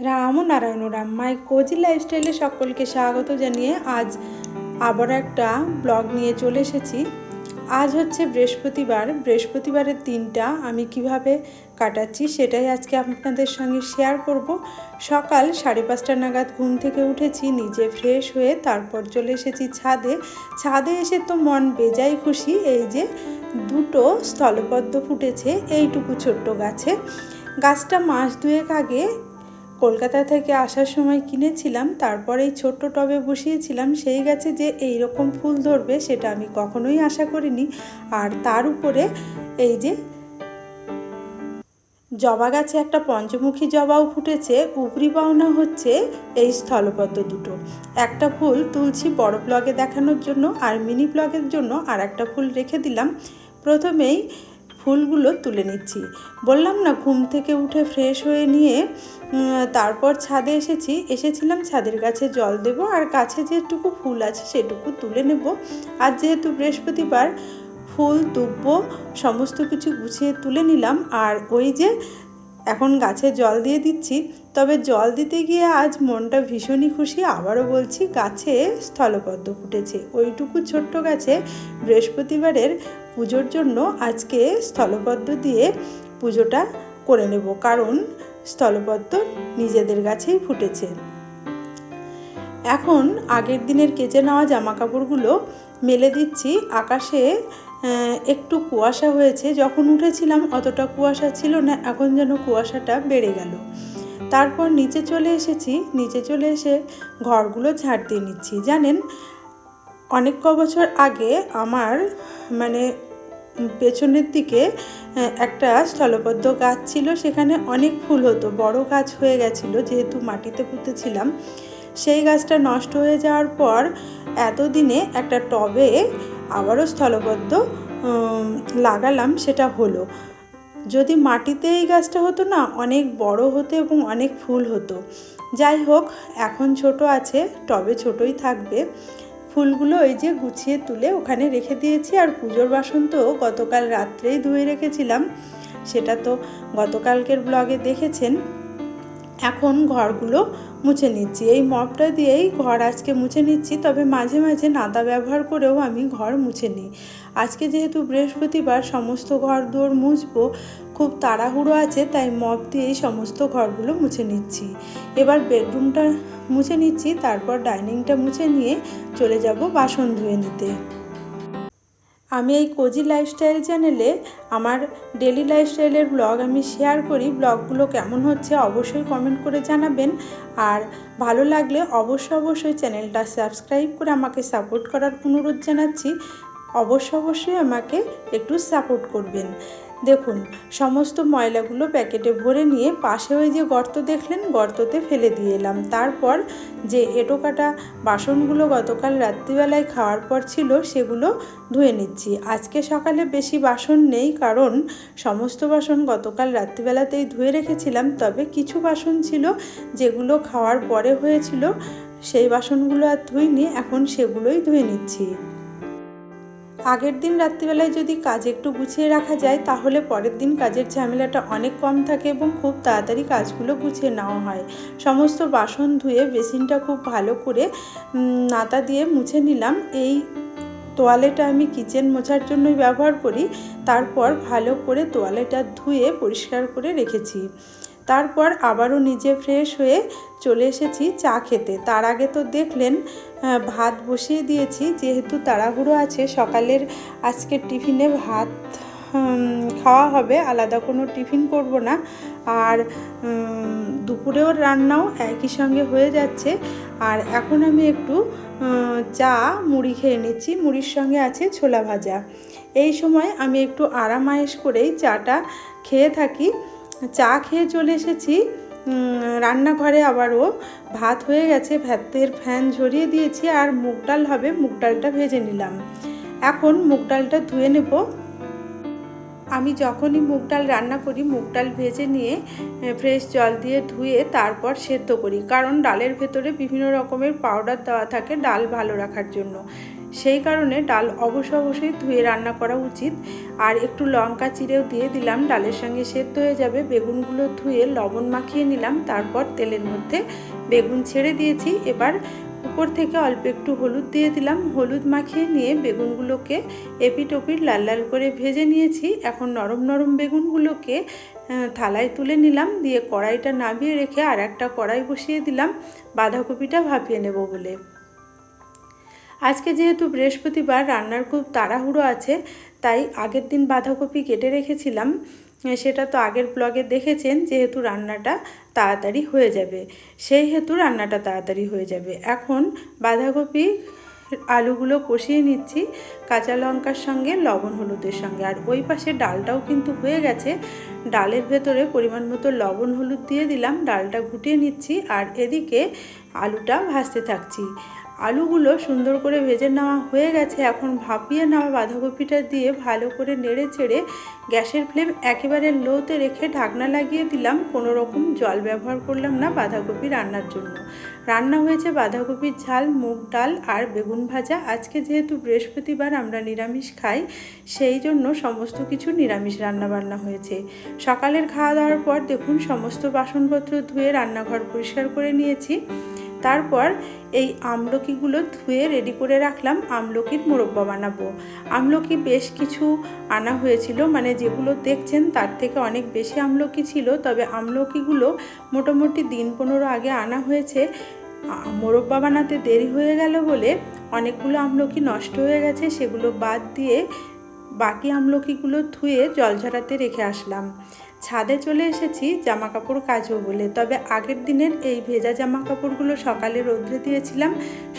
Ram Narayan Ram my cozy লাইফস্টাইলে সকলকে স্বাগত জানিয়ে আজ আবার একটা ব্লগ নিয়ে চলে এসেছি। আজ হচ্ছে বৃহস্পতিবার। বৃহস্পতিবারের দিনটা আমি কীভাবে কাটাচ্ছি সেটাই আজকে আপনাদের সঙ্গে শেয়ার করব। সকাল সাড়ে পাঁচটা নাগাদ ঘুম থেকে উঠেছি, নিজে ফ্রেশ হয়ে তারপর চলে এসেছি ছাদে। ছাদে এসে তো মন বেজাই খুশি, এই যে দুটো স্থলপদ্ম ফুটেছে, এইটুকু ছোট্ট গাছে। গাছটা মাস দুয়েক আগে কলকাতা থেকে আসার সময় কিনেছিলাম, তারপর এই ছোট্ট টবে বসিয়েছিলাম, সেই গাছে যে এই রকম ফুল ধরবে সেটা আমি কখনোই আশা করিনি। আর তার উপরে এই যে জবা গাছে একটা পঞ্চমুখী জবাও ফুটেছে, উপরি পাওনা হচ্ছে এই স্থলপদ্ম দুটো। একটা ফুল তুলছি বড় ব্লগে দেখানোর জন্য আর মিনি ব্লগের জন্য আর একটা ফুল রেখে দিলাম। প্রথমেই ফুলগুলো তুলে নিচ্ছি। বললাম, না, ঘুম থেকে উঠে ফ্রেশ হয়ে নিয়ে তারপর ছাদে এসেছি। এসেছিলাম, ছাদের গাছে জল দেব আর গাছে যেটুকু ফুল আছে সেটুকু তুলে নেব। আর যেহেতু বৃহস্পতিবার, ফুল তুব্ব সমস্ত কিছু গুছিয়ে তুলে নিলাম। আর ওই যে এখন গাছে জল দিয়ে দিচ্ছি তবে জল দিতে গিয়ে আজ মনটা ভীষণই খুশি। আবারও বলছি, গাছে স্থলপদ্ম ফুটেছে। ওইটুকু ছোট্ট গাছে বৃহস্পতিবারের পুজোর জন্য আজকে স্থলপদ্ম দিয়ে পুজোটা করে নেব। কারণ স্থলপদ্ম নিজেদের গাছেই ফুটেছে। এখন আগের দিনের কেচে নেওয়া জামা কাপড়গুলো মেলে দিচ্ছি। আকাশে একটু কুয়াশা হয়েছে। যখন উঠেছিলাম, অতটা কুয়াশা ছিল না। এখন যেন কুয়াশাটা বেড়ে গেল। তারপর নিচে চলে এসেছি। নিচে চলে এসে ঘরগুলো ঝাড় দিয়ে নিচ্ছি। জানেন অনেক ক বছর আগে আমার মানে পেছনের দিকে একটা স্থলবদ্ধ গাছ ছিল। সেখানে অনেক ফুল হতো। বড় গাছ হয়ে গেছিল যেহেতু মাটিতে পুঁতেছিলাম। সেই গাছটা নষ্ট হয়ে যাওয়ার পর এতদিনে একটা টবে আবারও স্থলপদ্ম উম, লাগালাম। সেটা হলো। যদি মাটিতে এই গাছটা হতো না, অনেক বড় হতো এবং অনেক ফুল হতো। যাই হোক, এখন ছোট আছে, টবে ছোটই থাকবে। ফুলগুলো ওই যে গুছিয়ে তুলে ওখানে রেখে দিয়েছি আর পুজোর বাসন তো গতকাল রাত্রেই ধুয়ে রেখেছিলাম। সেটা তো গতকালকের ব্লগে দেখেছেন। এখন ঘরগুলো মুছে নিচ্ছি। এই মপটা দিয়েই ঘর আজকে মুছে নিচ্ছি, তবে মাঝে মাঝে নাদা ব্যবহার করেও আমি ঘর মুছে নিই। আজকে যেহেতু বৃহস্পতিবার সমস্ত ঘর দুয়ার মুছবো, খুব তাড়াহুড়ো আছে, তাই মপ দিয়েই সমস্ত ঘরগুলো মুছে নিচ্ছি। এবার বেডরুমটা মুছে নিচ্ছি, তারপর ডাইনিংটা মুছে নিয়ে চলে যাব বাসন ধুয়ে নিতে। আমি এই কোজি লাইফস্টাইল চ্যানেলে আমার ডেলি লাইফস্টাইলের ব্লগ আমি শেয়ার করি। ব্লগগুলো কেমন হচ্ছে অবশ্যই কমেন্ট করে জানাবেন। আর ভালো লাগলে অবশ্যই অবশ্যই চ্যানেলটা সাবস্ক্রাইব করে আমাকে সাপোর্ট করার অনুরোধ জানাচ্ছি। অবশ্য অবশ্যই আমাকে একটু সাপোর্ট করবেন। দেখুন, সমস্ত ময়লাগুলো প্যাকেটে ভরে নিয়ে পাশে ওই যে গর্ত দেখলেন, গর্ততে ফেলে দিয়ে এলাম। তারপর যে এঁটো কাটা বাসনগুলো গতকাল রাত্রিবেলায় খাওয়ার পর ছিল, সেগুলো ধুয়ে নিচ্ছি। আজকে সকালে বেশি বাসন নেই, কারণ সমস্ত বাসন গতকাল রাত্রিবেলাতেই ধুয়ে রেখেছিলাম। তবে কিছু বাসন ছিল যেগুলো খাওয়ার পরে হয়েছিল, সেই বাসনগুলো আর ধুইনি, এখন সেগুলোই ধুয়ে নিচ্ছি। আগের দিন রাত্রিবেলায় যদি কাজ একটু গুছিয়ে রাখা যায়, তাহলে পরের দিন কাজের ঝামেলাটা অনেক কম থাকে এবং খুব তাড়াতাড়ি কাজগুলো গুছিয়ে নেওয়া হয়। সমস্ত বাসন ধুয়ে বেসিনটা খুব ভালো করে নাতা দিয়ে মুছে নিলাম। এই তোয়ালেটা আমি কিচেন মোছার জন্যই ব্যবহার করি। তারপর ভালো করে তোয়ালেটা ধুয়ে পরিষ্কার করে রেখেছি। তারপর আবারও নিজে ফ্রেশ হয়ে চলে এসেছি চা খেতে। তার আগে তো দেখলেন ভাত বসিয়ে দিয়েছি, যেহেতু তাড়াহুড়ো আছে, সকালের আজকের টিফিনে ভাত খাওয়া হবে, আলাদা কোনো টিফিন করব না। আর দুপুরেও রান্নাও একই সঙ্গে হয়ে যাচ্ছে। আর এখন আমি একটু চা, মুড়ি খেয়ে নিচ্ছি, মুড়ির সঙ্গে আছে ছোলা ভাজা। এই সময় আমি একটু আরামায়েশ করেই চাটা খেয়ে থাকি। চা খেয়ে চলে এসেছি। রান্নাঘরে আবারও ভাত হয়ে গেছে, ভাতের ফ্যান ঝরিয়ে দিয়েছি আর মুগ ডাল হবে, মুগ ডালটা ভেজে নিলাম। এখন মুগ ডালটা ধুয়ে নেব। আমি যখনই মুগ ডাল রান্না করি, মুগ ডাল ভেজে নিয়ে ফ্রেশ জল দিয়ে ধুয়ে তারপর সেদ্ধ করি। কারণ ডালের ভেতরে বিভিন্ন রকমের পাউডার দেওয়া থাকে ডাল ভালো রাখার জন্য। সেই কারণে ডাল অবশ্য অবশ্যই ধুয়ে রান্না করা উচিত। আর একটু লঙ্কা চিড়েও দিয়ে দিলাম, ডালের সঙ্গে সেদ্ধ হয়ে যাবে। বেগুনগুলো ধুয়ে লবণ মাখিয়ে নিলাম, তারপর তেলের মধ্যে বেগুন ছেড়ে দিয়েছি। এবার উপর থেকে অল্প একটু হলুদ দিয়ে দিলাম। হলুদ মাখিয়ে নিয়ে বেগুনগুলোকে এপিট ওপিট লাল লাল করে ভেজে নিয়েছি। এখন নরম নরম বেগুনগুলোকে থালায় তুলে নিলাম। দিয়ে কড়াইটা নামিয়ে রেখে আর একটা কড়াই বসিয়ে দিলাম। বাঁধাকপিটা ভাপিয়ে নেব বলে। আজকে যেহেতু বৃহস্পতিবার, রান্নার খুব তাড়াহুড়ো আছে, তাই আগের দিন বাঁধাকপি কেটে রেখেছিলাম। সেটা তো আগের ব্লগে দেখেছেন, যেহেতু রান্নাটা তাড়াতাড়ি হয়ে যাবে। সেই হেতু রান্নাটা তাড়াতাড়ি হয়ে যাবে। এখন বাঁধাকপি, আলুগুলো কষিয়ে নিচ্ছি, কাঁচা লঙ্কার সঙ্গে, লবণ হলুদের সঙ্গে। আর ওই পাশে ডালটাও কিন্তু হয়ে গেছে। ডালের ভেতরে পরিমাণ মতো লবণ হলুদ দিয়ে দিলাম, ডালটা গুটিয়ে নিচ্ছি, আর এদিকে আলুটা ভাজতে থাকছি। আলুগুলো সুন্দর করে ভেজে নেওয়া হয়ে গেছে। এখন ভাপিয়ে নেওয়া বাঁধাকপিটা দিয়ে ভালো করে নেড়ে চেড়ে গ্যাসের ফ্লেম একেবারে লোতে রেখে ঢাকনা লাগিয়ে দিলাম। কোনো রকম জল ব্যবহার করলাম না বাঁধাকপি রান্নার জন্য। রান্না হয়েছে বাঁধাকপির ঝাল, মুগ ডাল আর বেগুন ভাজা। আজকে যেহেতু বৃহস্পতিবার আমরা নিরামিষ খাই, সেই জন্য সমস্ত কিছু নিরামিষ রান্না বান্না হয়েছে। সকালের খাওয়া দাওয়ার পর দেখুন, সমস্ত বাসনপত্র ধুয়ে রান্নাঘর পরিষ্কার করে নিয়েছি। তারপর এই আমলকিগুলো ধুয়ে রেডি করে রাখলাম আমলকির মোরব্বা বানাবো। আমলকি বেশ কিছু আনা হয়েছিল মানে যেগুলো দেখছেন তার থেকে অনেক বেশি আমলকি ছিল, তবে আমলকিগুলো মোটামুটি দিন পনেরো আগে আনা হয়েছে। মোরব্বা বানাতে দেরি হয়ে গেল বলে অনেকগুলো আমলকি নষ্ট হয়ে গেছে, সেগুলো বাদ দিয়ে বাকি আমলকিগুলো ধুয়ে জল ঝরাতে রেখে আসলাম। ছাদে চলে এসেছি জামা কাপড় কাচবো বলে। তবে আগের দিনের এই ভেজা জামা কাপড়গুলো সকালে রৌদ্রে দিয়েছিলাম,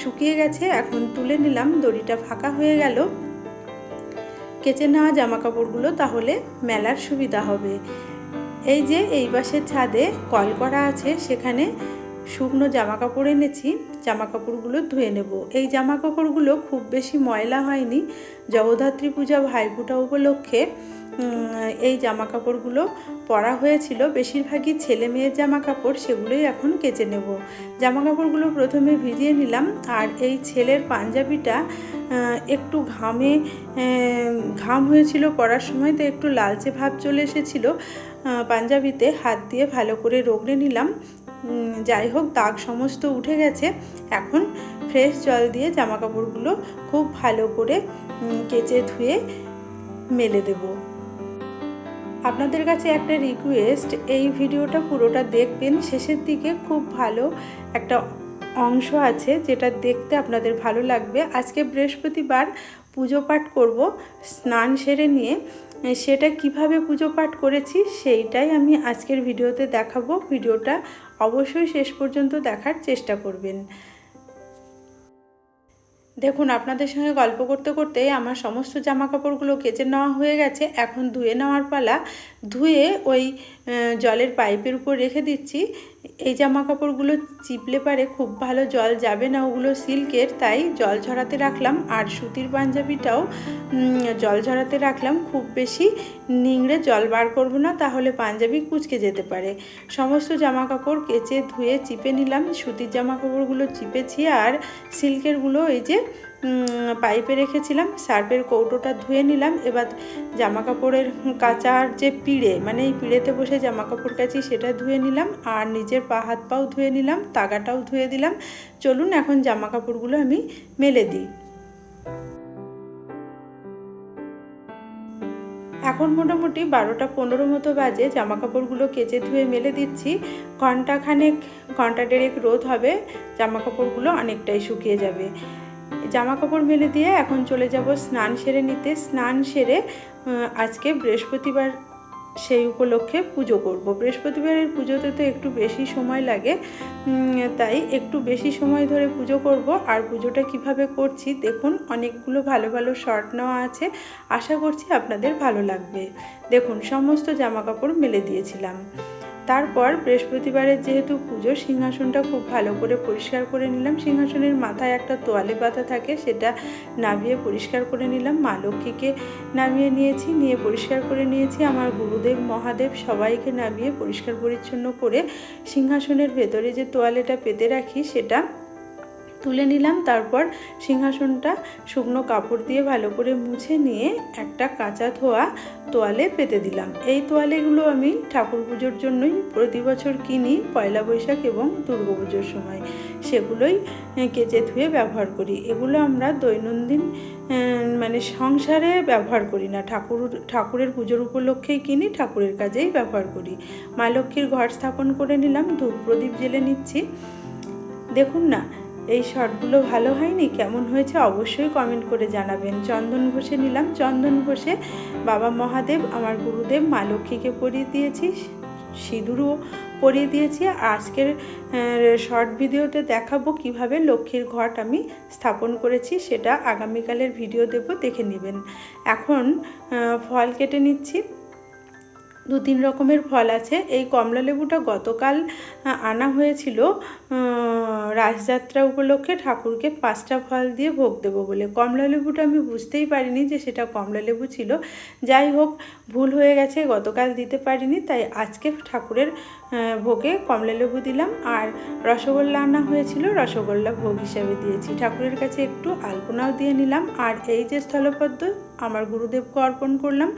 শুকিয়ে গেছে, এখন তুলে নিলাম, দড়িটা ফাঁকা হয়ে গেল। কেচে নেওয়া জামা কাপড়গুলো তাহলে মেলার সুবিধা হবে। এই যে এই বাসের ছাদে কল করা আছে, সেখানে শুকনো জামা কাপড় এনেছি জামা কাপড়গুলো ধুয়ে নেব। এই জামা কাপড়গুলো খুব বেশি ময়লা হয়নি। জগদ্ধাত্রী পূজা ভাইফোঁটা উপলক্ষে এই জামা কাপড়গুলো পরা হয়েছিল। বেশিরভাগই ছেলে মেয়ের জামা কাপড় সেগুলোই এখন কেচে নেব। জামা কাপড়গুলো প্রথমে ভিজিয়ে নিলাম, আর এই ছেলের পাঞ্জাবিটা একটু ঘামে ঘাম হয়েছিল পরার সময় তো একটু লালচে ভাব চলে এসেছিল। পাঞ্জাবিতে হাত দিয়ে ভালো করে রগড়ে নিলাম। যাই হোক, দাগ সমস্ত উঠে গেছে। এখন ফ্রেশ জল দিয়ে জামা কাপড়গুলো খুব ভালো করে কেচে ধুয়ে মেলে দেবো। আপনাদের কাছে একটা রিকোয়েস্ট এই ভিডিওটা পুরোটা দেখবেন, শেষের দিকে খুব ভালো একটা অংশ আছে যেটা দেখতে আপনাদের ভালো লাগবে। আজকে বৃহস্পতিবার পুজো পাঠ করব স্নান সেরে নিয়ে। সেটা কীভাবে পুজো পাঠ করেছি সেইটাই আমি আজকের ভিডিওতে দেখাবো। ভিডিওটা অবশ্যই শেষ পর্যন্ত দেখার চেষ্টা করবেন। দেখুন, আপনাদের সঙ্গে গল্প করতে করতে আমার সমস্ত জামা কাপড়গুলো কেচে নেওয়া হয়ে গেছে। এখন ধুয়ে নেওয়ার পালা ধুয়ে ওই জলের পাইপের উপর রেখে দিচ্ছি। এই জামা কাপড়গুলো চিপলে পারে খুব ভালো জল যাবে না। ওগুলো সিল্কের, তাই জল ঝরাতে রাখলাম। আর সুতির পাঞ্জাবিটাও জল ঝরাতে রাখলাম। খুব বেশি নিংড়ে জল বার করব না, তাহলে পাঞ্জাবি কুচকে যেতে পারে। সমস্ত জামা কাপড় কেচে ধুয়ে চিপে নিলাম। সুতির জামা কাপড়গুলো চিপেছি আর সিল্কেরগুলো এই যে পাইপে রেখেছিলাম, সার্ফের কৌটোটা ধুয়ে নিলাম। এবার জামা কাপড়ের কাচার যে পিড়ে মানে এই পিড়েতে বসে জামা কাপড় কাচি সেটা ধুয়ে নিলাম আর নিজের পা, হাত পাও ধুয়ে নিলাম, তাগাটাও ধুয়ে দিলাম। চলুন এখন জামা কাপড়গুলো আমি মেলে দিই। এখন মোটামুটি বারোটা পনেরো মতো বাজে জামা কাপড়গুলো কেচে ধুয়ে মেলে দিচ্ছি। ঘন্টাখানেক ঘণ্টা ডেরেক রোদ হবে জামা কাপড়গুলো অনেকটাই শুকিয়ে যাবে। জামা কাপড় মেলে দিয়ে এখন চলে যাব স্নান সেরে নিতে। স্নান সেরে আজকে বৃহস্পতিবার সেই উপলক্ষে পুজো করব। বৃহস্পতিবারের পুজোতে তো একটু বেশি সময় লাগে তাই একটু বেশি সময় ধরে পুজো করব। আর পুজোটা কীভাবে করছি দেখুন, অনেকগুলো ভালো ভালো শর্ট নেওয়া আছে। আশা করছি আপনাদের ভালো লাগবে। দেখুন, সমস্ত জামা কাপড় মেলে দিয়েছিলাম। তারপর বৃহস্পতিবারের যেহেতু পুজো, সিংহাসনটা খুব ভালো করে পরিষ্কার করে নিলাম। সিংহাসনের মাথায় একটা তোয়ালে পাতা থাকে, সেটা নামিয়ে পরিষ্কার করে নিলাম। মা লক্ষ্মীকে নামিয়ে নিয়েছি, নিয়ে পরিষ্কার করে নিয়েছি। আমার গুরুদেব, মহাদেব সবাইকে নামিয়ে পরিষ্কার পরিচ্ছন্ন করে সিংহাসনের ভেতরে যে তোয়ালেটা পেতে রাখি, সেটা তুলে নিলাম, তারপর সিংহাসনটা শুকনো কাপড় দিয়ে ভালো করে মুছে নিয়ে একটা কাঁচা ধোয়া তোয়ালে পেতে দিলাম। এই তোয়ালেগুলো আমি ঠাকুর পুজোর জন্যই প্রতি বছর কিনি, পয়লা বৈশাখ এবং দুর্গা পুজোর সময়। সেগুলোই কেচে ধুয়ে ব্যবহার করি। এগুলো আমরা দৈনন্দিন মানে সংসারে ব্যবহার করি না। ঠাকুর, ঠাকুরের পুজোর উপলক্ষেই কিনি, ঠাকুরের কাজেই ব্যবহার করি। মা লক্ষ্মীর ঘর স্থাপন করে নিলাম ধূপ প্রদীপ জেলে নিচ্ছি। দেখুন না এই শর্টগুলো ভালো হয়নি? কেমন হয়েছে? অবশ্যই কমেন্ট করে জানাবেন। চন্দন ঘষে নিলাম। চন্দন ঘষে বাবা মহাদেব, আমার গুরুদেব মা লক্ষ্মীকে পরিয়ে দিয়েছি, সিঁদুরও পরিয়ে দিয়েছি। আজকের শর্ট ভিডিওতে দেখাবো কীভাবে লক্ষ্মীর ঘট আমি স্থাপন করেছি, সেটা আগামীকালের ভিডিও দেব, দেখে নেবেন। এখন ফল কেটে নিচ্ছি। দু তিন রকমের ফল আছে। এই কমলা লেবুটা গতকাল আনা হয়েছিল। রাসযাত্রা উপলক্ষে ঠাকুরকে পাঁচটা ফল দিয়ে ভোগ দেবো বলে। কমলা লেবুটা আমি বুঝতেই পারিনি যে সেটা কমলা লেবু ছিল। যাই হোক, ভুল হয়ে গেছে, গতকাল দিতে পারিনি, তাই আজকে ঠাকুরের ভোগে কমলা লেবু দিলাম। আর রসগোল্লা আনা হয়েছিল, রসগোল্লা ভোগ হিসাবে দিয়েছি। ঠাকুরের কাছে একটু আলপনাও দিয়ে নিলাম। আর এই যে স্থলপদ্ম, আমার গুরুদেবকে অর্পণ করলাম।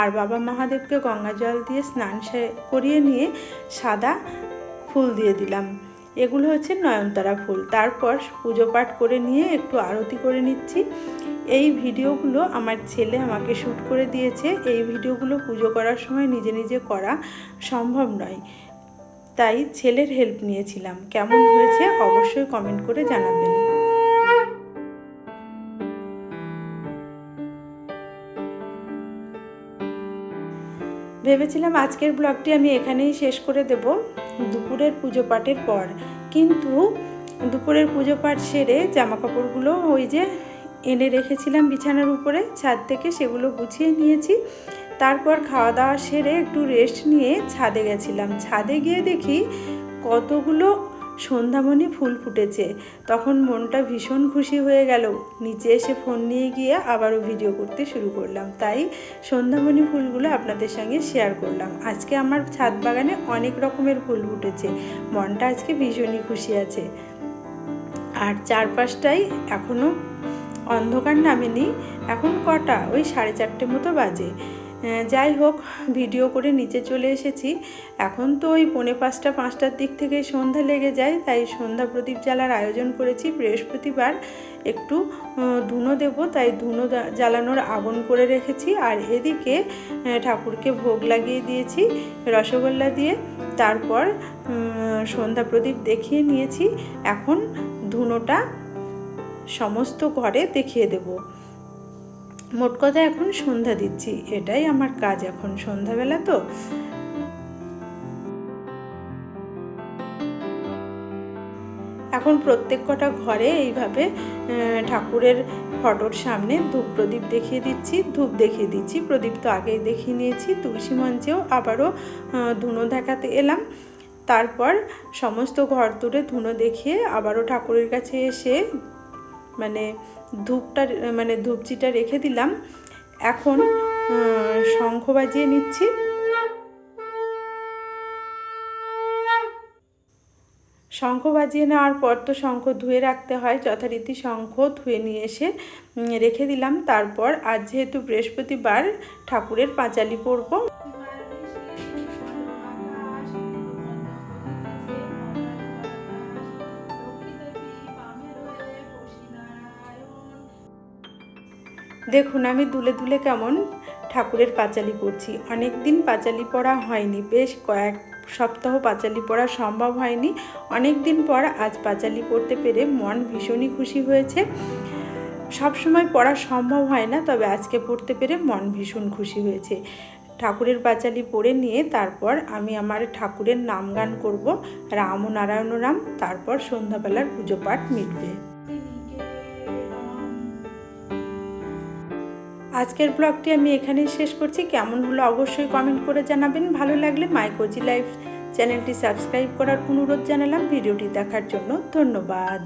আর বাবা মহাদেবকে গঙ্গা জল দিয়ে স্নান করিয়ে নিয়ে সাদা ফুল দিয়ে দিলাম। এগুলো হচ্ছে নয়নতারা ফুল। তারপর পুজো পাঠ করে নিয়ে একটু আরতি করে নিচ্ছি। এই ভিডিওগুলো আমার ছেলে আমাকে শ্যুট করে দিয়েছে। এই ভিডিওগুলো পুজো করার সময় নিজে নিজে করা সম্ভব নয়। তাই ছেলের হেল্প নিয়েছিলাম। কেমন হয়েছে অবশ্যই কমেন্ট করে জানাবেন। ভেবেছিলাম আজকের ব্লগটি আমি এখানেই শেষ করে দেব দুপুরের পুজো পাঠের পর। কিন্তু দুপুরের পুজো পাঠ সেরে জামা কাপড়গুলো ওই যে এনে রেখেছিলাম বিছানার উপরে, ছাদ থেকে সেগুলো গুছিয়ে নিয়েছি। তারপর খাওয়া দাওয়া সেরে একটু রেস্ট নিয়ে ছাদে গেছিলাম। ছাদে গিয়ে দেখি কতগুলো সন্ধ্যামণি ফুল ফুটেছে। তখন মনটা ভীষণ খুশি হয়ে গেল। নিচে এসে ফোন নিয়ে গিয়ে আবারও ভিডিও করতে শুরু করলাম। তাই সন্ধ্যামণি ফুলগুলো আপনাদের সঙ্গে শেয়ার করলাম। আজকে আমার ছাদ বাগানে অনেক রকমের ফুল ফুটেছে। মনটা আজকে ভীষণই খুশি আছে। আর চারপাশটাই এখনও অন্ধকার নামেনি। এখন কটা? ওই সাড়ে চারটে মতো বাজে। যাই হোক, ভিডিও করে নিচে চলে এসেছি। এখন তো ওই পৌনে পাঁচটা, পাঁচটার দিক থেকে সন্ধ্যা লেগে যায়, তাই সন্ধ্যা প্রদীপ জ্বালার আয়োজন করেছি। বৃহস্পতিবার একটু ধুনো দেব, তাই ধুনো জ্বালানোর আগুন করে রেখেছি। আর এদিকে ঠাকুরকে ভোগ লাগিয়ে দিয়েছি, রসগোল্লা দিয়ে। তারপর সন্ধ্যা প্রদীপ দেখিয়ে নিয়েছি। এখন ধুনোটা সমস্ত ঘরে দেখিয়ে দেবো। মোট কথা এখন সন্ধ্যা দিচ্ছি। এটাই আমার কাজ এখন। সন্ধ্যাবেলা তো। এখন প্রত্যেক কটা ঘরে এইভাবে ঠাকুরের ফটোর সামনে ধূপ প্রদীপ দেখিয়ে দিচ্ছি, ধূপ দেখিয়ে দিচ্ছি। প্রদীপ তো আগেই দেখিয়ে নিয়েছি, তুলসী মঞ্চেও আবারও ধুনো দেখাতে এলাম। তারপর সমস্ত ঘর তুলে ধুনো দেখিয়ে আবারও ঠাকুরের কাছে এসে মানে ধূপটা মানে ধূপচিটা রেখে দিলাম। এখন শঙ্খ বাজিয়ে নিচ্ছি। শঙ্খ বাজিয়ে নেওয়ার পর তো শঙ্খ ধুয়ে রাখতে হয়, যথারীতি শঙ্খ ধুয়ে নিয়ে এসে রেখে দিলাম। তারপর আজ যেহেতু বৃহস্পতিবার, ঠাকুরের পাঁচালি পরবো দেখুন, আমি দুলে দুলে কেমন ঠাকুরের পাঁচালি পড়ছি। অনেক দিন পাঁচালি পড়া হয়নি, বেশ কয়েক সপ্তাহ পাঁচালি পড়া সম্ভব হয়নি। অনেক দিন পর আজ পাঁচালি পড়তে পেরে মন ভীষণই খুশি হয়েছে। সব সময় পড়া সম্ভব হয় না, তবে আজকে পড়তে পেরে মন ভীষণ খুশি হয়েছে। ঠাকুরের পাঁচালি পড়ে নিয়ে তারপর আমি আমার ঠাকুরের নাম গান করব। রাম ও নারায়ণ রাম, তারপর সন্ধ্যাবেলার পুজো পাঠ মিটবে। আজকের ব্লগটি আমি এখানেই শেষ করছি। কেমন হলো অবশ্যই কমেন্ট করে জানাবেন। ভালো লাগলে মাইকোজি লাইফ চ্যানেলটি সাবস্ক্রাইব করার অনুরোধ জানালাম। ভিডিওটি দেখার জন্য ধন্যবাদ।